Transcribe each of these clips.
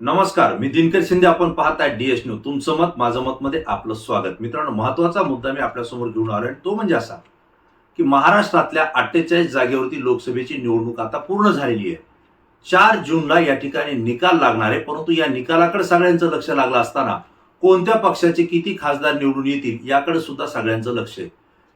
नमस्कार मी दिनकर शिंदे. आपण पाहताय डीएस न्यूज तुमचं मत माझं मत मध्ये आपलं स्वागत. मित्रांनो महत्त्वाचा मुद्दा मी आपल्यासमोर घेऊन आलो तो म्हणजे असा की महाराष्ट्रातल्या अठ्ठेचाळीस जागेवरती लोकसभेची निवडणूक आता पूर्ण झालेली आहे. चार जूनला या ठिकाणी निकाल लागणार आहे. परंतु या निकालाकडे सगळ्यांचं लक्ष लागलं असताना कोणत्या पक्षाचे किती खासदार निवडून येतील याकडे सुद्धा सगळ्यांचं लक्ष आहे.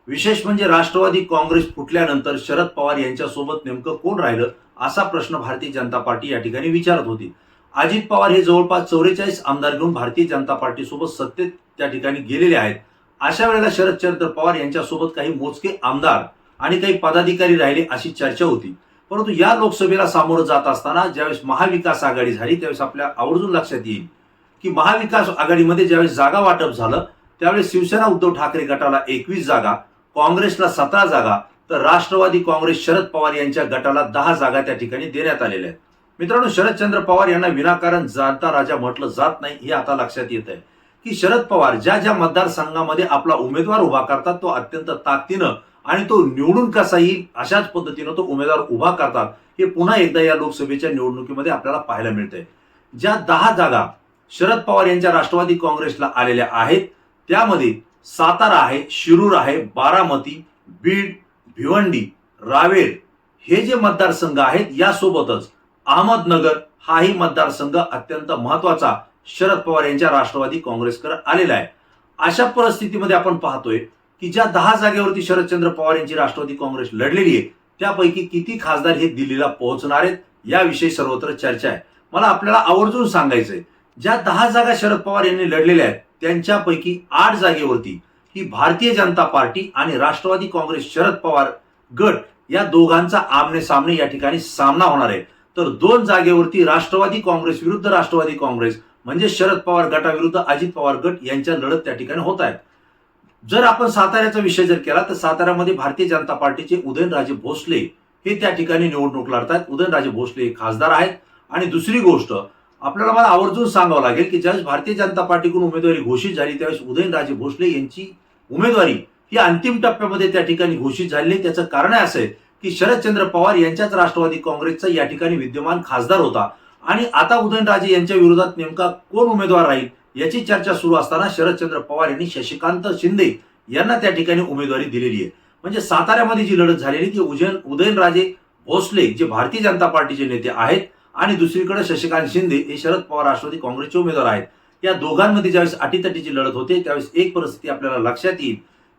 विशेष म्हणजे राष्ट्रवादी काँग्रेस फुटल्यानंतर शरद पवार यांच्यासोबत नेमकं कोण राहिलं असा प्रश्न भारतीय जनता पार्टी या ठिकाणी विचारत होती. अजित पवार हे जवळपास चौवेचाळीस आमदार घेऊन भारतीय जनता पार्टीसोबत सत्तेत त्या ठिकाणी गेलेले आहेत. अशा वेळेला शरद चंद्र पवार यांच्यासोबत काही मोजके आमदार आणि काही पदाधिकारी राहिले अशी चर्चा होती. परंतु या लोकसभेला सामोरं जात असताना ज्यावेळेस महाविकास आघाडी झाली त्यावेळेस आपल्या आवर्जून लक्षात येईल की महाविकास आघाडीमध्ये ज्यावेळेस जागा वाटप झालं त्यावेळेस शिवसेना उद्धव ठाकरे गटाला एकवीस जागा काँग्रेसला सतरा जागा तर राष्ट्रवादी काँग्रेस शरद पवार यांच्या गटाला दहा जागा त्या ठिकाणी देण्यात आलेल्या आहेत. मित्रांनो शरदचंद्र पवार यांना विनाकारण जाणता राजा म्हटलं जात नाही हे आता लक्षात येत आहे. की शरद पवार ज्या ज्या मतदारसंघामध्ये आपला उमेदवार उभा करतात तो अत्यंत ताकदीनं आणि तो निवडून कसा येईल अशाच पद्धतीनं तो उमेदवार उभा करतात हे पुन्हा एकदा या लोकसभेच्या निवडणुकीमध्ये आपल्याला पाहायला मिळतंय. ज्या दहा जागा शरद पवार यांच्या राष्ट्रवादी काँग्रेसला आलेल्या आहेत त्यामध्ये सातारा आहे शिरूर आहे बारामती बीड भिवंडी रावेर हे जे मतदारसंघ आहेत यासोबतच अहमदनगर हाही मतदारसंघ अत्यंत महत्त्वाचा शरद पवार यांच्या राष्ट्रवादी काँग्रेसकडे आलेला आहे. अशा परिस्थितीमध्ये आपण पाहतोय की ज्या दहा जागेवरती शरदचंद्र पवार यांची राष्ट्रवादी काँग्रेस लढलेली आहे त्यापैकी किती खासदार हे दिल्लीला पोहोचणार आहेत याविषयी सर्वत्र चर्चा आहे. मला आपल्याला आवर्जून सांगायचंय ज्या दहा जागा शरद पवार यांनी लढलेल्या आहेत त्यांच्यापैकी आठ जागेवरती ही भारतीय जनता पार्टी आणि राष्ट्रवादी काँग्रेस शरद पवार गट या दोघांचा आमने सामने या ठिकाणी सामना होणार आहे. तर दोन जागेवरती राष्ट्रवादी काँग्रेस विरुद्ध राष्ट्रवादी काँग्रेस म्हणजे शरद पवार गटाविरुद्ध अजित पवार गट यांच्या लढत त्या ठिकाणी होत आहेत. जर आपण साताऱ्याचा विषय जर केला तर साताऱ्यामध्ये भारतीय जनता पार्टीचे उदयनराजे भोसले हे त्या ठिकाणी निवडणूक लढतात उदयनराजे भोसले हे खासदार आहेत. आणि दुसरी गोष्ट आपल्याला मला आवर्जून सांगावं लागेल की ज्यावेळेस भारतीय जनता पार्टीकडून उमेदवारी घोषित झाली त्यावेळेस उदयनराजे भोसले यांची उमेदवारी ही अंतिम टप्प्यामध्ये त्या ठिकाणी घोषित झाली त्याचं कारण असं आहे की शरदचंद्र पवार यांच्याच राष्ट्रवादी काँग्रेसचा या ठिकाणी विद्यमान खासदार होता. आणि आता उदयनराजे यांच्या विरोधात नेमका कोण उमेदवार राहील याची चर्चा सुरू असताना शरदचंद्र पवार यांनी शशिकांत शिंदे यांना त्या ठिकाणी उमेदवारी दिलेली आहे. म्हणजे साताऱ्यामध्ये जी लढत झालेली ती उजयन उदयनराजे भोसले जे भारतीय जनता पार्टीचे नेते आहेत आणि दुसरीकडे शशिकांत शिंदे हे शरद पवार राष्ट्रवादी काँग्रेसचे उमेदवार आहेत. या दोघांमध्ये ज्यावेळेस अटीतटीची लढत होते त्यावेळेस एक परिस्थिती आपल्याला लक्षात येईल.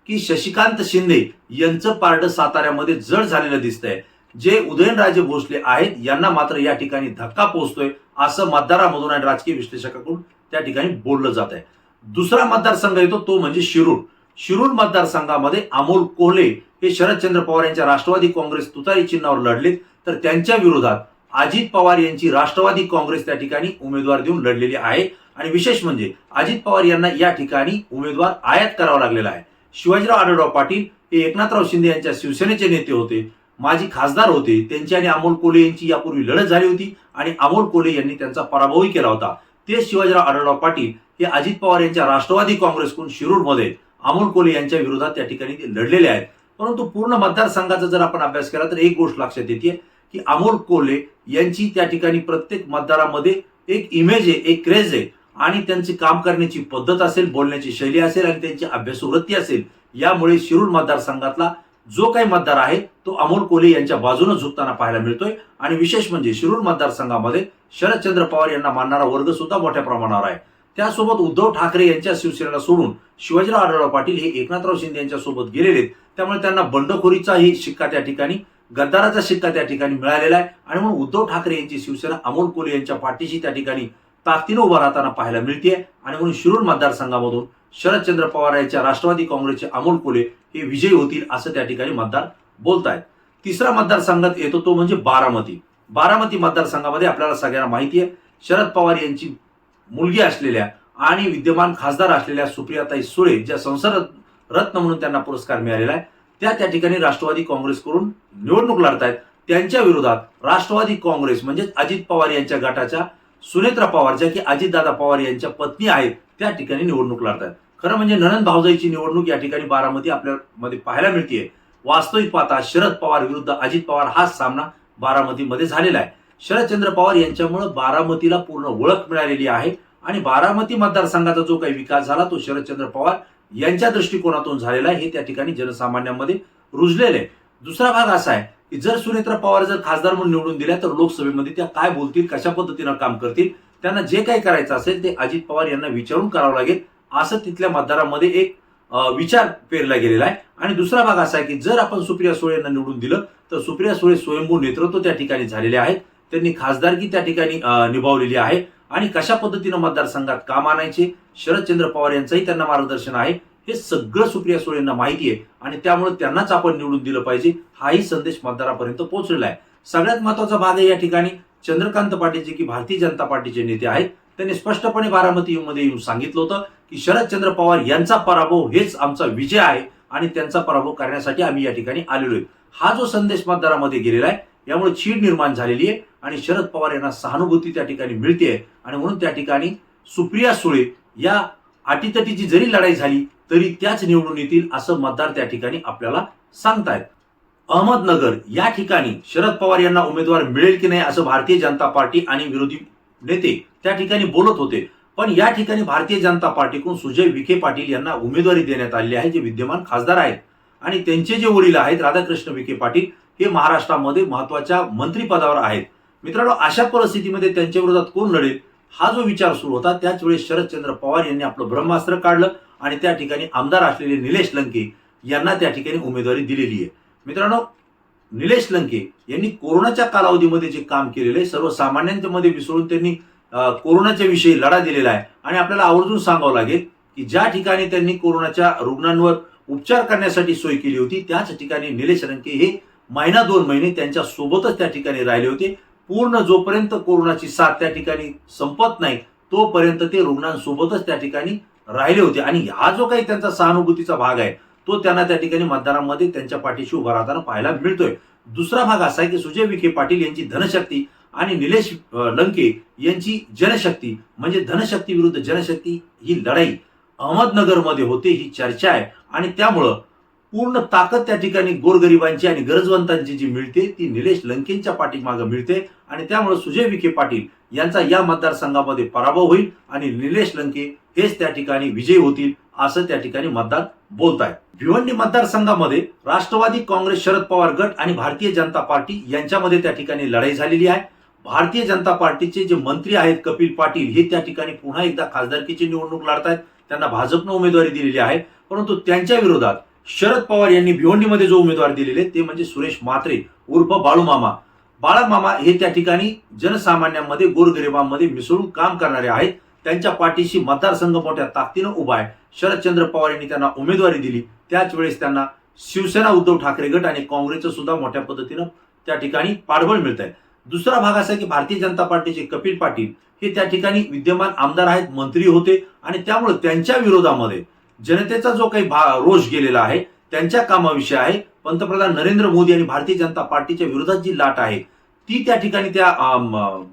की शशिकांत शिंदे यांचं पारड साताऱ्यामध्ये जड झालेलं दिसतंय. जे उदयनराजे भोसले आहेत यांना मात्र या ठिकाणी धक्का पोहोचतोय असं मतदारामधून आणि राजकीय विश्लेषकाकडून त्या ठिकाणी बोललं जात आहे दुसरा मतदारसंघ येतो तो म्हणजे शिरूर. शिरूर मतदारसंघामध्ये अमोल कोहले हे शरदचंद्र पवार यांच्या राष्ट्रवादी काँग्रेस तुतारी चिन्हावर लढलेत. तर त्यांच्या विरोधात अजित पवार यांची राष्ट्रवादी काँग्रेस त्या ठिकाणी उमेदवार देऊन लढलेली आहे. आणि विशेष म्हणजे अजित पवार यांना या ठिकाणी उमेदवार आयात करावा लागलेला आहे. शिवाजीराव आढळराव पाटील हे एकनाथराव शिंदे यांच्या शिवसेनेचे नेते होते. माजी खासदार होते. त्यांची आणि अमोल कोले यांची यापूर्वी लढत झाली होती आणि अमोल कोले यांनी त्यांचा पराभवही केला होता. ते शिवाजीराव आढळराव पाटील हे अजित पवार यांच्या राष्ट्रवादी काँग्रेसकडून शिरूरमध्ये अमोल कोले यांच्या विरोधात त्या ठिकाणी ते लढलेले आहेत. परंतु पूर्ण मतदारसंघाचा जर आपण अभ्यास केला तर एक गोष्ट लक्षात येते की अमोल कोले यांची त्या ठिकाणी प्रत्येक मतदारामध्ये एक इमेज आहे एक क्रेज आहे. आणि त्यांची काम करण्याची पद्धत असेल बोलण्याची शैली असेल आणि त्यांची अभ्यासवृत्ती असेल यामुळे शिरूर मतदारसंघातला जो काही मतदार आहे तो अमोल कोले यांच्या बाजूने झुकताना पाहायला मिळतोय. आणि विशेष म्हणजे शिरूर मतदारसंघामध्ये शरदचंद्र पवार यांना मानणारा वर्ग सुद्धा मोठ्या प्रमाणावर आहे. त्यासोबत उद्धव ठाकरे यांच्या शिवसेनेला सोडून शिवाजीराव आढळराव पाटील हे एकनाथराव शिंदे यांच्या सोबत गेलेले आहेत. त्यामुळे त्यांना बंडखोरीचाही शिक्का त्या ठिकाणी गद्दाराचा शिक्का त्या ठिकाणी मिळालेला आहे. आणि म्हणून उद्धव ठाकरे यांची शिवसेना अमोल कोले यांच्या पाठीशी त्या ठिकाणी ताकदीनं उभा राहताना पाहायला मिळते आणि म्हणून शिरूर मतदारसंघामधून शरदचंद्र पवार यांच्या राष्ट्रवादी काँग्रेसचे अमोल कोले हे विजयी होतील असं त्या ठिकाणी मतदार बोलतायत. तिसरा मतदारसंघात येतो तो म्हणजे बारामती. बारामती मतदारसंघामध्ये आपल्याला सगळ्यांना माहिती आहे शरद पवार यांची मुलगी असलेल्या आणि विद्यमान खासदार असलेल्या सुप्रियाताई सुळे ज्या संसद रत्न म्हणून त्यांना पुरस्कार मिळालेला आहे त्या त्या ठिकाणी राष्ट्रवादी काँग्रेसकडून निवडणूक लढतायत. त्यांच्या विरोधात राष्ट्रवादी काँग्रेस म्हणजेच अजित पवार यांच्या गटाच्या सुनेत्रा पवार ज्या की अजितदादा पवार यांच्या पत्नी आहेत त्या ठिकाणी निवडणूक लढतात खरं म्हणजे ननंद भावजाईची निवडणूक या ठिकाणी बारामती आपल्यामध्ये पाहायला मिळते वास्तविक पाहता शरद पवार विरुद्ध अजित पवार हाच सामना बारामतीमध्ये झालेला आहे. शरदचंद्र पवार यांच्यामुळे बारामतीला पूर्ण ओळख मिळालेली आहे आणि बारामती मतदारसंघाचा जो काही विकास झाला तो शरदचंद्र पवार यांच्या दृष्टिकोनातून झालेला आहे. हे त्या ठिकाणी जनसामान्यांमध्ये रुजलेलं आहे. दुसरा भाग असा आहे जर सुनेत्रा पवार जर खासदार म्हणून निवडून दिल्या तर लोकसभेमध्ये त्या काय बोलतील कशा पद्धतीनं काम करतील त्यांना जे काही करायचं असेल ते अजित पवार यांना विचारून करावं लागेल. असं तिथल्या मतदारामध्ये एक विचार पेरला गेलेला आहे. आणि दुसरा भाग असा आहे की जर आपण सुप्रिया सुळे यांना निवडून दिलं तर सुप्रिया सुळे स्वयंभू नेतृत्व त्या ठिकाणी झालेले आहेत. त्यांनी खासदारकी त्या ठिकाणी निभावलेली आहे. आणि कशा पद्धतीनं मतदारसंघात काम आणायचे शरदचंद्र पवार यांचंही त्यांना मार्गदर्शन आहे. हे सगळं सुप्रिया सुळेंना माहिती आहे आणि त्यामुळे त्यांनाच आपण निवडून दिलं पाहिजे. हाही संदेश मतदारापर्यंत पोहोचलेला आहे. सगळ्यात महत्त्वाचा भाग आहे या ठिकाणी चंद्रकांत पाटील जे की भारतीय जनता पार्टीचे नेते आहेत. त्यांनी स्पष्टपणे बारामतीमध्ये येऊन सांगितलं होतं की शरदचंद्र पवार यांचा पराभव हेच आमचा विजय आहे आणि त्यांचा पराभव करण्यासाठी आम्ही या ठिकाणी आलेलो आहे. हा जो संदेश मतदारामध्ये गेलेला आहे यामुळे चीड निर्माण झालेली आहे आणि शरद पवार यांना सहानुभूती त्या ठिकाणी मिळते आणि म्हणून त्या ठिकाणी सुप्रिया सुळे या अटीतटीची जरी लढाई झाली तरी त्याच निवडून येतील असं मतदार त्या ठिकाणी आपल्याला सांगतायत. अहमदनगर या ठिकाणी शरद पवार यांना उमेदवार मिळेल की नाही असं भारतीय जनता पार्टी आणि विरोधी नेते त्या ठिकाणी बोलत होते. पण या ठिकाणी भारतीय जनता पार्टीकडून सुजय विखे पाटील यांना उमेदवारी देण्यात आलेली आहे जे विद्यमान खासदार आहेत. आणि त्यांचे जे वडील आहेत राधाकृष्ण विखे पाटील हे महाराष्ट्रामध्ये महत्त्वाच्या मंत्रीपदावर आहेत. मित्रांनो अशा परिस्थितीमध्ये त्यांच्या विरोधात कोण लढेल? हा जो विचार सुरू होता त्याच वेळेस शरदचंद्र पवार यांनी आपलं ब्रह्मास्त्र काढलं. आणि त्या ठिकाणी आमदार असलेले निलेश लंके यांना त्या ठिकाणी उमेदवारी दिलेली आहे. मित्रांनो निलेश लंके यांनी कोरोनाच्या कालावधीमध्ये जे काम केलेलं आहे सर्वसामान्यांमध्ये मिसळून त्यांनी कोरोनाच्या विषयी लढा दिलेला आहे. आणि आपल्याला आवर्जून सांगावं लागेल की ज्या ठिकाणी त्यांनी कोरोनाच्या रुग्णांवर उपचार करण्यासाठी सोय केली होती त्याच ठिकाणी निलेश लंके हे महिना दोन महिने त्यांच्या सोबतच त्या ठिकाणी राहिले होते. पूर्ण जोपर्यंत कोरोनाची साथ त्या ठिकाणी संपत नाही तोपर्यंत ते रुग्णांसोबतच त्या ठिकाणी राहिले होते. आणि हा जो काही त्यांचा सहानुभूतीचा भाग आहे तो त्यांना त्या ठिकाणी मतदारांमध्ये त्यांच्या पाठीशी उभा राहताना पाहायला मिळतोय. दुसरा भाग असा आहे की सुजय विखे पाटील यांची धनशक्ती आणि निलेश लंके यांची जनशक्ती. म्हणजे धनशक्ती विरुद्ध जनशक्ती ही लढाई अहमदनगरमध्ये होते ही चर्चा आहे. आणि त्यामुळं पूर्ण ताकद त्या ठिकाणी गोरगरिबांची आणि गरजवंतांची जी मिळते ती निलेश लंकेंच्या पाठीमागं मिळते. आणि त्यामुळे सुजय विखे पाटील यांचा या मतदारसंघामध्ये पराभव होईल आणि निलेश लंके हेच त्या ठिकाणी विजयी होतील असं त्या ठिकाणी मतदार बोलत आहेत भिवंडी मतदारसंघामध्ये राष्ट्रवादी काँग्रेस शरद पवार गट आणि भारतीय जनता पार्टी यांच्यामध्ये त्या ठिकाणी लढाई झालेली आहे. भारतीय जनता पार्टीचे जे मंत्री आहेत कपिल पाटील हे त्या ठिकाणी पुन्हा एकदा खासदारकीची निवडणूक लढतायत. त्यांना भाजपनं उमेदवारी दिलेली आहे. परंतु त्यांच्या विरोधात शरद पवार यांनी भिवंडीमध्ये जो उमेदवार दिलेले ते म्हणजे सुरेश म्हात्रे उर्फ बाळूमामा. बाळामामा हे त्या ठिकाणी जनसामान्यांमध्ये गोरगरिबांमध्ये मिसळून काम करणारे आहेत. त्यांच्या पाठीशी मतदारसंघ मोठ्या ताकदीनं उभा आहे. शरदचंद्र पवार यांनी त्यांना उमेदवारी दिली. त्याच वेळेस त्यांना शिवसेना उद्धव ठाकरे गट आणि काँग्रेसचं सुद्धा मोठ्या पद्धतीनं त्या ठिकाणी पाठबळ मिळत आहे. दुसरा भाग असा आहे की भारतीय जनता पार्टीचे कपिल पाटील हे त्या ठिकाणी विद्यमान आमदार आहेत मंत्री होते. आणि त्यामुळे त्यांच्या विरोधामध्ये जनतेचा जो काही भा- रोष गेलेला आहे त्यांच्या कामाविषयी आहे. पंतप्रधान नरेंद्र मोदी आणि भारतीय जनता पार्टीच्या विरोधात जी लाट आहे ती त्या ठिकाणी त्या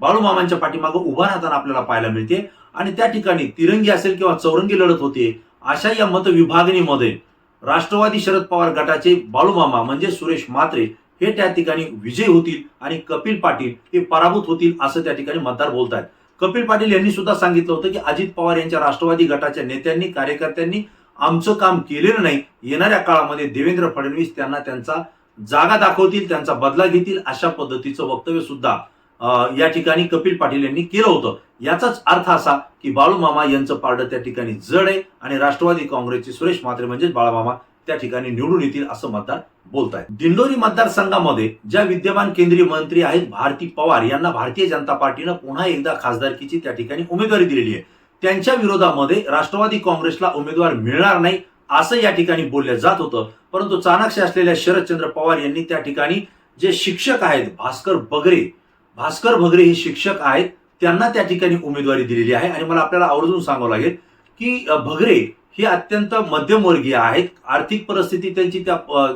बाळूमामांच्या पाठीमागं उभा राहताना आपल्याला पाहायला मिळते. आणि त्या ठिकाणी तिरंगी असेल किंवा चौरंगी लढत होते अशा या मतविभागणीमध्ये राष्ट्रवादी शरद पवार गटाचे बाळूमामा म्हणजे सुरेश म्हात्रे हे त्या ठिकाणी विजय होतील आणि कपिल पाटील हे पराभूत होतील असं त्या ठिकाणी मतदार बोलत आहेत कपिल पाटील यांनी सुद्धा सांगितलं होतं की अजित पवार यांच्या राष्ट्रवादी गटाच्या नेत्यांनी कार्यकर्त्यांनी आमचं काम केलेलं नाही. येणाऱ्या काळामध्ये देवेंद्र फडणवीस त्यांना त्यांचा जागा दाखवतील त्यांचा बदला घेतील अशा पद्धतीचं वक्तव्य सुद्धा या ठिकाणी कपिल पाटील यांनी केलं होतं. याचाच अर्थ असा की बाळूमामा यांचं पारडं त्या ठिकाणी जड आहे आणि राष्ट्रवादी काँग्रेसचे सुरेश म्हात्रे म्हणजेच बाळामामा त्या ठिकाणी निवडून येतील असं मतदार बोलत आहेत दिंडोरी मतदारसंघामध्ये ज्या विद्यमान केंद्रीय मंत्री आहेत भारती पवार यांना भारतीय जनता पार्टीनं पुन्हा एकदा खासदारकीची त्या ठिकाणी उमेदवारी दिलेली आहे. त्यांच्या विरोधामध्ये राष्ट्रवादी काँग्रेसला उमेदवार मिळणार नाही असं या ठिकाणी बोललं जात होतं. परंतु चाणाक्ष असलेल्या शरदचंद्र पवार यांनी त्या ठिकाणी जे शिक्षक आहेत भास्कर बगरे भास्कर बगरे हे शिक्षक आहेत त्यांना त्या ठिकाणी उमेदवारी दिलेली आहे. आणि मला आपल्याला आवर्जून सांगावं लागेल की भगरे हे अत्यंत मध्यमवर्गीय आहेत. आर्थिक परिस्थिती त्यांची त्या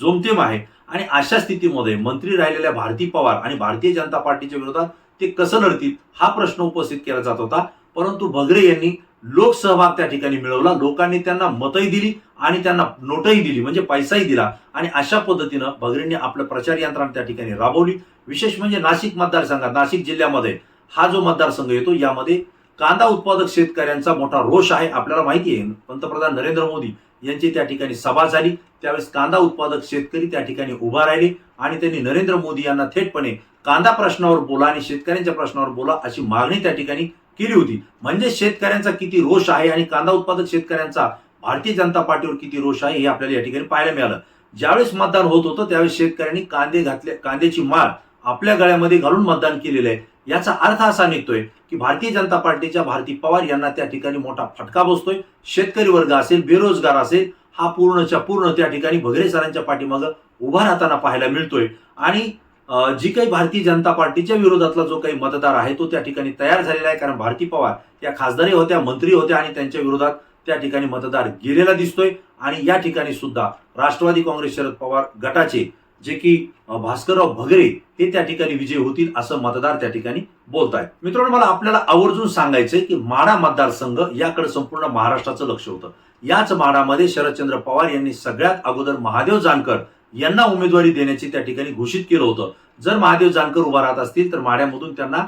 जोमतेम आहे. आणि अशा स्थितीमध्ये मंत्री राहिलेल्या भारती पवार आणि भारतीय जनता पार्टीच्या विरोधात ते कसं लढतील हा प्रश्न उपस्थित केला जात होता. परंतु भगरे यांनी लोकसहभाग त्या ठिकाणी मिळवला. लोकांनी त्यांना मतही दिली आणि त्यांना नोटही दिली म्हणजे पैसाही दिला. आणि अशा पद्धतीनं बगरेंनी आपलं प्रचार यंत्रणा त्या ठिकाणी राबवली. विशेष म्हणजे नाशिक मतदारसंघात नाशिक जिल्ह्यामध्ये हा जो मतदारसंघ येतो यामध्ये कांदा उत्पादक शेतकऱ्यांचा मोठा रोष आहे आपल्याला माहिती आहे. पंतप्रधान नरेंद्र मोदी यांची त्या ठिकाणी सभा झाली. त्यावेळेस कांदा उत्पादक शेतकरी त्या ठिकाणी उभा राहिले आणि त्यांनी नरेंद्र मोदी यांना थेटपणे कांदा प्रश्नावर बोला आणि शेतकऱ्यांच्या प्रश्नावर बोला अशी मागणी त्या ठिकाणी केली होती. म्हणजे शेतकऱ्यांचा किती रोष आहे आणि कांदा उत्पादक शेतकऱ्यांचा भारतीय जनता पार्टीवर किती रोष आहे हे आपल्याला या ठिकाणी पाहायला मिळालं. ज्यावेळेस मतदान होत होतं त्यावेळेस शेतकऱ्यांनी कांदे घातले कांद्याची माळ आपल्या गळ्यामध्ये घालून मतदान केलेलं आहे. याचा अर्थ असा निघतोय की भारतीय जनता पार्टीच्या भारती पवार यांना त्या ठिकाणी मोठा फटका बसतोय. शेतकरी वर्ग असेल बेरोजगार असेल हा पूर्णच्या पूर्ण त्या ठिकाणी भगरे सरांच्या पाठीमागं उभा राहताना पाहायला मिळतोय. आणि जी काही भारतीय जनता पार्टीच्या विरोधातला जो काही मतदार आहे तो त्या ठिकाणी तयार झालेला आहे. कारण भारती पवार या खासदारी होत्या मंत्री होत्या आणि त्यांच्या विरोधात त्या ठिकाणी मतदार गेलेला दिसतोय. आणि या ठिकाणी सुद्धा राष्ट्रवादी काँग्रेस शरद पवार गटाचे जे की भास्करराव भगरे हे त्या ठिकाणी विजय होतील असं मतदार त्या ठिकाणी बोलत आहेत मित्रांनो मला आपल्याला आवर्जून सांगायचंय की माडा मतदारसंघ याकडे संपूर्ण महाराष्ट्राचं लक्ष होतं. याच माडामध्ये शरदचंद्र पवार यांनी सगळ्यात अगोदर महादेव जानकर यांना उमेदवारी देण्याची त्या ठिकाणी घोषित केलं होतं. जर महादेव जानकर उभा राहत असतील तर माड्यामधून त्यांना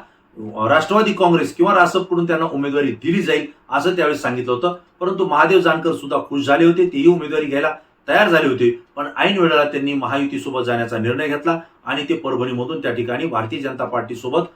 राष्ट्रवादी काँग्रेस किंवा रासपकडून त्यांना उमेदवारी दिली जाईल असं त्यावेळेस सांगितलं होतं. परंतु महादेव जानकर सुद्धा खुश झाले होते तेही उमेदवारी घ्यायला तयार झाले होते. पण ऐन वेळेला त्यांनी महायुतीसोबत जाण्याचा निर्णय घेतला आणि ते परभणीमधून त्या ठिकाणी भारतीय जनता पार्टी सोबत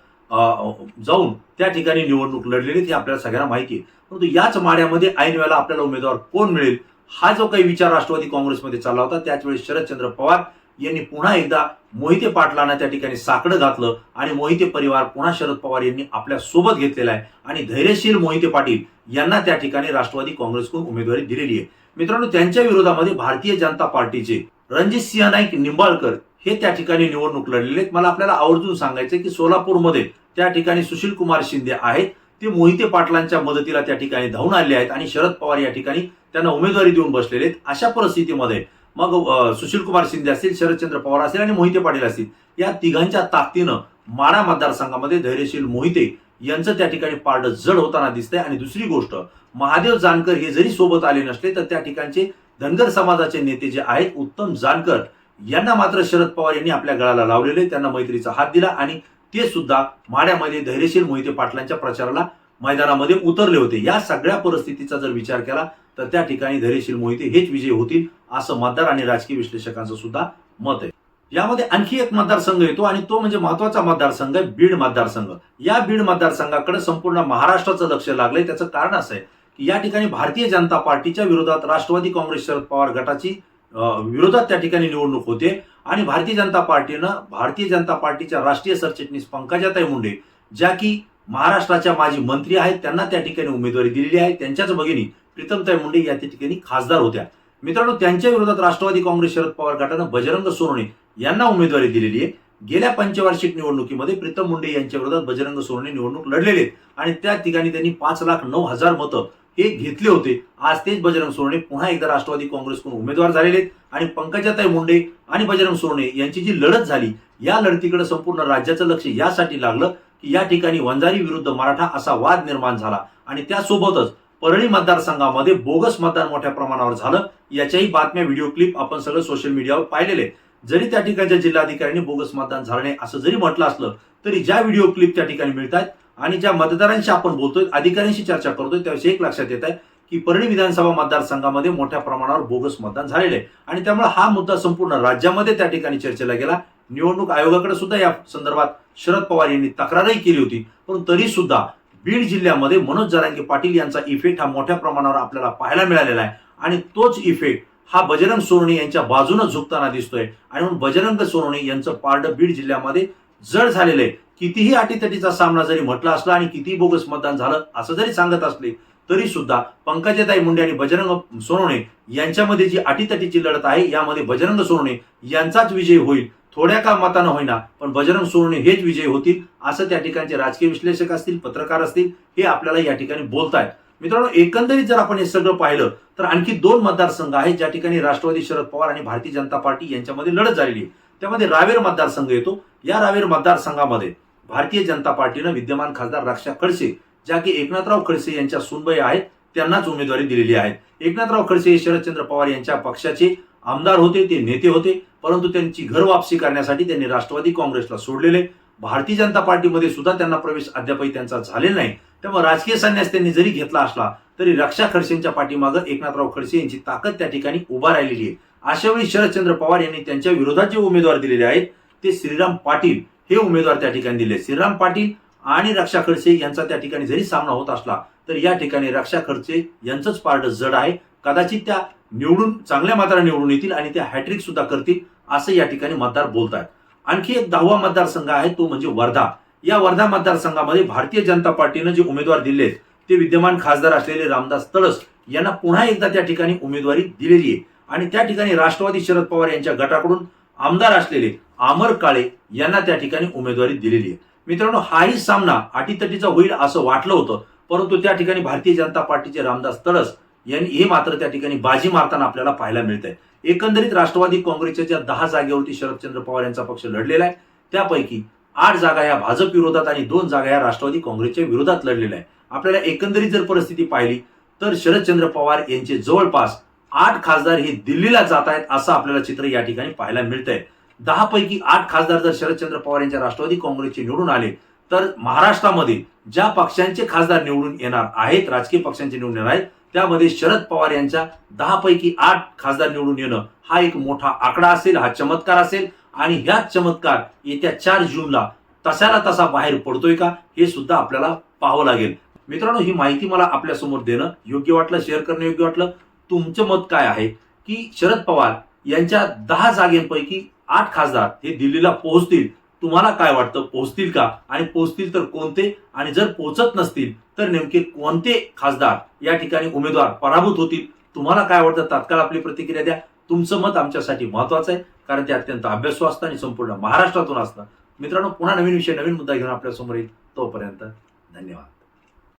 जाऊन त्या ठिकाणी निवडणूक लढलेली ती आपल्याला सगळ्यांना माहिती आहे. परंतु याच माड्यामध्ये ऐन वेळेला आपल्याला उमेदवार कोण मिळेल? हा जो काही विचार राष्ट्रवादी काँग्रेसमध्ये चालला होता त्याच वेळेस शरदचंद्र पवार यांनी पुन्हा एकदा मोहिते पाटलांना त्या ठिकाणी साकडं घातलं आणि मोहिते परिवार पुन्हा शरद पवार यांनी आपल्यासोबत घेतलेला आहे. आणि धैर्यशील मोहिते पाटील यांना त्या ठिकाणी राष्ट्रवादी काँग्रेसकडून उमेदवारी दिलेली आहे. मित्रांनो त्यांच्या विरोधामध्ये भारतीय जनता पार्टीचे रणजित सिंह नाईक निंबाळकर हे त्या ठिकाणी निवडणूक लढलेले आहेत. मला आपल्याला आवर्जून सांगायचं की सोलापूरमध्ये त्या ठिकाणी सुशील कुमार शिंदे आहेत. ते मोहिते पाटलांच्या मदतीला त्या ठिकाणी धावून आले आहेत आणि शरद पवार या ठिकाणी त्यांना उमेदवारी देऊन बसलेले आहेत. अशा परिस्थितीमध्ये मग सुशील कुमार शिंदे असतील शरदचंद्र पवार असतील आणि मोहिते पाटील असतील या तिघांच्या ताकदीनं माडा मतदारसंघामध्ये धैर्यशील मोहिते यांचं त्या ठिकाणी पारड जड होताना दिसतंय. आणि दुसरी गोष्ट महादेव जानकर हे जरी सोबत आले नसले तर त्या ठिकाणचे धनगर समाजाचे नेते जे आहेत उत्तम जानकर यांना मात्र शरद पवार यांनी आपल्या गळाला लावलेले त्यांना मैत्रीचा हात दिला आणि ते सुद्धा माड्यामध्ये धैर्यशील मोहिते पाटलांच्या प्रचाराला मैदानामध्ये उतरले होते. या सगळ्या परिस्थितीचा जर विचार केला तर त्या ठिकाणी धैर्यशील मोहिते हेच विजय होतील असं मतदार आणि राजकीय विश्लेषकांचं सुद्धा मत आहे. यामध्ये आणखी एक मतदारसंघ येतो आणि तो म्हणजे महत्त्वाचा मतदारसंघ आहे बीड मतदारसंघ. या बीड मतदारसंघाकडे संपूर्ण महाराष्ट्राचं लक्ष लागलंय. त्याचं कारण असं आहे की या ठिकाणी भारतीय जनता पार्टीच्या विरोधात राष्ट्रवादी काँग्रेस शरद पवार गटाची विरोधात त्या ठिकाणी निवडणूक होते. आणि भारतीय जनता पार्टीनं भारतीय जनता पार्टीच्या राष्ट्रीय सरचिटणीस पंकजाताई मुंडे ज्या की महाराष्ट्राच्या माजी मंत्री आहेत त्यांना त्या ठिकाणी उमेदवारी दिलेली आहे. त्यांच्याच भगिनी प्रीतमताई मुंडे या त्या ठिकाणी खासदार होत्या. मित्रांनो त्यांच्या विरोधात राष्ट्रवादी काँग्रेस शरद पवार गटानं बजरंग सोनवणे यांना उमेदवारी दिलेली आहे. गेल्या पंचवार्षिक निवडणुकीमध्ये प्रीतम मुंडे यांच्या विरोधात बजरंग सोनवणे निवडणूक लढलेले आणि त्या ठिकाणी त्यांनी पाच लाख नऊ हजार मतं हे घेतले होते. आज तेच बजरंग सोनवणे पुन्हा एकदा राष्ट्रवादी काँग्रेसकडून उमेदवार झालेले आहेत. आणि पंकजाताई मुंडे आणि बजरंग सोनवणे यांची जी लढत झाली या लढतीकडे संपूर्ण राज्याचं लक्ष यासाठी लागलं की या ठिकाणी वंजारी विरुद्ध मराठा असा वाद निर्माण झाला. आणि त्यासोबतच परळी मतदारसंघामध्ये बोगस मतदान मोठ्या प्रमाणावर झालं. याच्याही बातम्या व्हिडिओ क्लिप आपण सगळं सोशल मीडियावर पाहिलेले जरी त्या ठिकाणच्या जिल्हाधिकाऱ्यांनी बोगस मतदान झालं नाही असं जरी म्हटलं असलं तरी ज्या व्हिडिओ क्लिप त्या ठिकाणी मिळतात आणि ज्या मतदारांशी आपण बोलतोय अधिकाऱ्यांशी चर्चा करतोय त्याविषयी एक लक्षात येत आहे की परळी विधानसभा मतदारसंघामध्ये मोठ्या प्रमाणावर बोगस मतदान झालेलं आहे. आणि त्यामुळे हा मुद्दा संपूर्ण राज्यामध्ये त्या ठिकाणी चर्चेला गेला. निवडणूक आयोगाकडे सुद्धा या संदर्भात शरद पवार यांनी तक्रारही केली होती. पण तरी सुद्धा बीड जिल्ह्यामध्ये मनोज जरांगे पाटील यांचा इफेक्ट हा मोठ्या प्रमाणावर आपल्याला पाहायला मिळालेला आहे. आणि तोच इफेक्ट हा बजरंग सोनवणे यांच्या बाजूने झुकताना दिसतोय. आणि म्हणून बजरंग सोनवणे यांचं पारडं बीड जिल्ह्यामध्ये जड झालेलं आहे. कितीही अटीतटीचा सामना जरी म्हटला असला आणि कितीही बोगस मतदान झालं असं जरी सांगत असले तरी सुद्धा पंकजाताई मुंडे आणि बजरंग सोनवणे यांच्यामध्ये जी अटीतटीची लढत आहे यामध्ये बजरंग सोनवणे यांचाच विजय होईल. थोड्या का मतानं होईना पण बजरंग सोनवणे हेच विजय होतील असं त्या ठिकाणचे राजकीय विश्लेषक असतील पत्रकार असतील हे आपल्याला या ठिकाणी बोलतायत. मित्रांनो एकंदरीत जर आपण हे सगळं पाहिलं तर आणखी दोन मतदारसंघ आहेत ज्या ठिकाणी राष्ट्रवादी शरद पवार आणि भारतीय जनता पार्टी यांच्यामध्ये लढत झालेली आहे. त्यामध्ये रावेर मतदारसंघ येतो. या रावेर मतदारसंघामध्ये भारतीय जनता पार्टीनं विद्यमान खासदार रक्षा खडसे ज्या की एकनाथराव खडसे यांच्या सुनबाई आहेत त्यांनाच उमेदवारी दिलेली आहे. एकनाथराव खडसे हे शरदचंद्र पवार यांच्या पक्षाचे आमदार होते ते नेते होते परंतु त्यांची घर वापसी करण्यासाठी त्यांनी राष्ट्रवादी काँग्रेसला सोडलेले. भारतीय जनता पार्टीमध्ये सुद्धा त्यांना प्रवेश अद्यापही त्यांचा झालेला नाही. त्यामुळे राजकीय संन्यास त्यांनी जरी घेतला असला तरी रक्षा खडसेंच्या पाठीमागं एकनाथराव खडसे यांची ताकद त्या ठिकाणी उभा राहिलेली आहे. अशावेळी शरदचंद्र पवार यांनी त्यांच्या विरोधात जे उमेदवार दिलेले आहेत ते श्रीराम पाटील हे उमेदवार त्या ठिकाणी दिले श्रीराम पाटील आणि रक्षा खडसे यांचा त्या ठिकाणी जरी सामना होत असला तर या ठिकाणी रक्षा खडसे यांचंच पार्ट जड आहे. कदाचित त्या निवडून चांगल्या मात्रा निवडून येतील आणि त्या हॅट्रिक सुद्धा करतील असं या ठिकाणी मतदार बोलत आहेत आणखी एक दहावा मतदारसंघ आहे तो म्हणजे वर्धा. या वर्धा मतदारसंघामध्ये भारतीय जनता पार्टीनं जे उमेदवार दिले ते विद्यमान खासदार असलेले रामदास तळस यांना पुन्हा एकदा त्या ठिकाणी उमेदवारी दिलेली आहे. आणि त्या ठिकाणी राष्ट्रवादी शरद पवार यांच्या गटाकडून आमदार असलेले आमर काळे यांना त्या ठिकाणी उमेदवारी दिलेली आहे. मित्रांनो हाही सामना अटीतटीचा होईल असं वाटलं होतं परंतु त्या ठिकाणी भारतीय जनता पार्टीचे रामदास तळस यांनी हे मात्र त्या ठिकाणी बाजी मारताना आपल्याला पाहायला मिळत आहे एकंदरीत राष्ट्रवादी काँग्रेसच्या ज्या दहा जागेवरती शरदचंद्र पवार यांचा पक्ष लढलेला आहे त्यापैकी आठ जागा या भाजप विरोधात आणि दोन जागा या राष्ट्रवादी काँग्रेसच्या विरोधात लढलेल्या आहे आपल्याला एकंदरीत जर परिस्थिती पाहिली तर शरदचंद्र पवार यांचे जवळपास आठ खासदार हे दिल्लीला जात आहेत असं आपल्याला चित्र या ठिकाणी पाहायला मिळतंय. दहा पैकी आठ खासदार जर शरदचंद्र पवार यांच्या राष्ट्रवादी काँग्रेसचे निवडून आले तर महाराष्ट्रामध्ये ज्या पक्षांचे खासदार निवडून येणार आहेत राजकीय पक्षांचे निवडून येणार आहेत त्यामध्ये शरद पवार यांच्या दहा पैकी आठ खासदार निवडून येणं हा एक मोठा आकडा असेल हा चमत्कार असेल. आणि ह्याच चमत्कार येत्या चार जूनला तसाला तसा बाहेर पडतोय का हे सुद्धा आपल्याला पाहावं लागेल. मित्रांनो ही माहिती मला आपल्यासमोर देणं योग्य वाटलं शेअर करणं योग्य वाटलं. तुमचं मत काय आहे? की शरद पवार यांच्या दहा जागेपैकी आठ खासदार हे दिल्लीला पोहोचतील. तुम्हाला काय वाटतं? पोहोचतील का? आणि पोहोचतील तर कोणते? आणि जर पोहोचत नसतील तर नेमके कोणते खासदार या ठिकाणी उमेदवार पराभूत होतील? तुम्हाला काय वाटतं? तात्काळ आपली प्रतिक्रिया द्या. तुमचं मत आमच्यासाठी महत्वाचं आहे कारण ते अत्यंत अभ्यासू असतं आणि संपूर्ण महाराष्ट्रातून असतं. मित्रांनो पुन्हा नवीन विषय नवीन मुद्दा घेऊन आपल्यासमोर येईल. तोपर्यंत धन्यवाद.